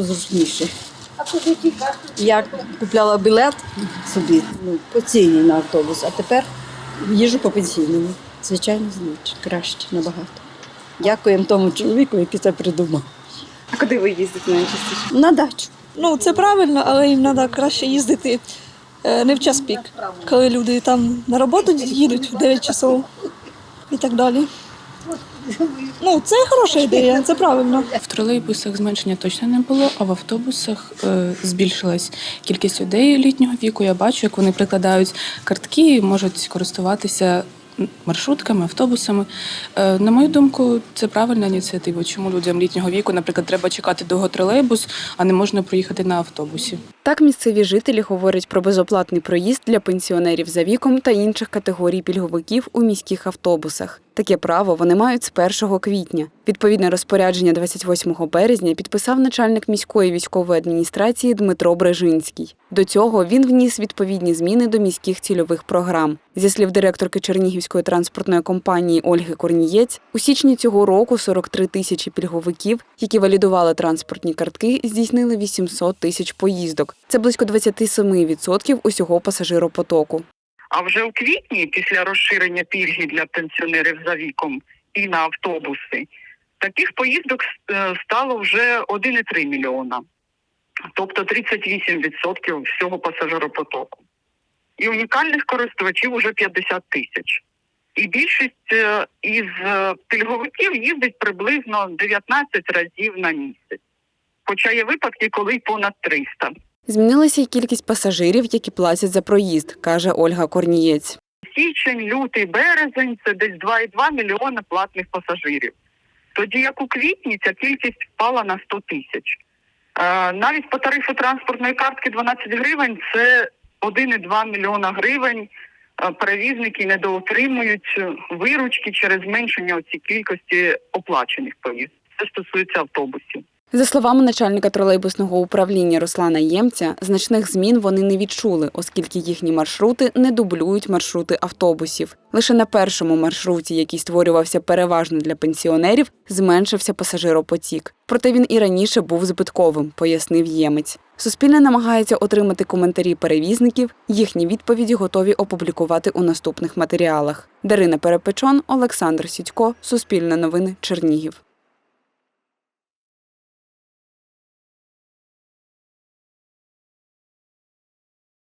Зручніше. Я купляла білет собі ну, по ціні на автобус, а тепер їжу по пенсійному. Звичайно, зручно, краще набагато. Дякуємо тому чоловіку, який це придумав. А куди ви їздите найчастіше? На дачу. Ну, це правильно, але їм треба краще їздити е, не в час пік, коли люди там на роботу їдуть в 9 часов і так далі. Ну, це хороша ідея, це правильно. В тролейбусах зменшення точно не було, а в автобусах е, збільшилась кількість людей літнього віку. Я бачу, як вони прикладають картки і можуть користуватися маршрутками, автобусами. Е, на мою думку, це правильна ініціатива. Чому людям літнього віку, наприклад, треба чекати довго тролейбус, а не можна проїхати на автобусі. Так місцеві жителі говорять про безоплатний проїзд для пенсіонерів за віком та інших категорій пільговиків у міських автобусах. Таке право вони мають з 1 квітня. Відповідне розпорядження 28 березня підписав начальник міської військової адміністрації Дмитро Брежинський. До цього він вніс відповідні зміни до міських цільових програм. Зі слів директорки Чернігівської транспортної компанії Ольги Корнієць, у січні цього року 43 тисячі пільговиків, які валідували транспортні картки, здійснили 800 тисяч поїздок. Це близько 27% усього пасажиропотоку. А вже у квітні, після розширення пільги для пенсіонерів за віком і на автобуси, таких поїздок е, стало вже 1,3 мільйона, тобто 38% всього пасажиропотоку. І унікальних користувачів уже 50 тисяч. І більшість е, із е, пільговиків їздить приблизно 19 разів на місяць. Хоча є випадки, коли понад 300. Змінилася й кількість пасажирів, які платять за проїзд, каже Ольга Корнієць. січень, лютий, березень це десь 2,2 мільйони платних пасажирів. Тоді як у квітні ця кількість впала на 100 тисяч. Е, навіть по тарифу транспортної картки 12 гривень це 1,2 мільйона гривень. Е, Перевізники недоотримують виручки через зменшення оці кількості оплачених поїзд. Це стосується автобусів. За словами начальника тролейбусного управління Руслана Ємця, значних змін вони не відчули, оскільки їхні маршрути не дублюють маршрути автобусів. Лише на першому маршруті, який створювався переважно для пенсіонерів, зменшився пасажиропотік. Проте він і раніше був збитковим, пояснив Ємець. Суспільне намагається отримати коментарі перевізників. Їхні відповіді готові опублікувати у наступних матеріалах. Дарина Перепечон, Олександр Сідько, Суспільне новини, Чернігів.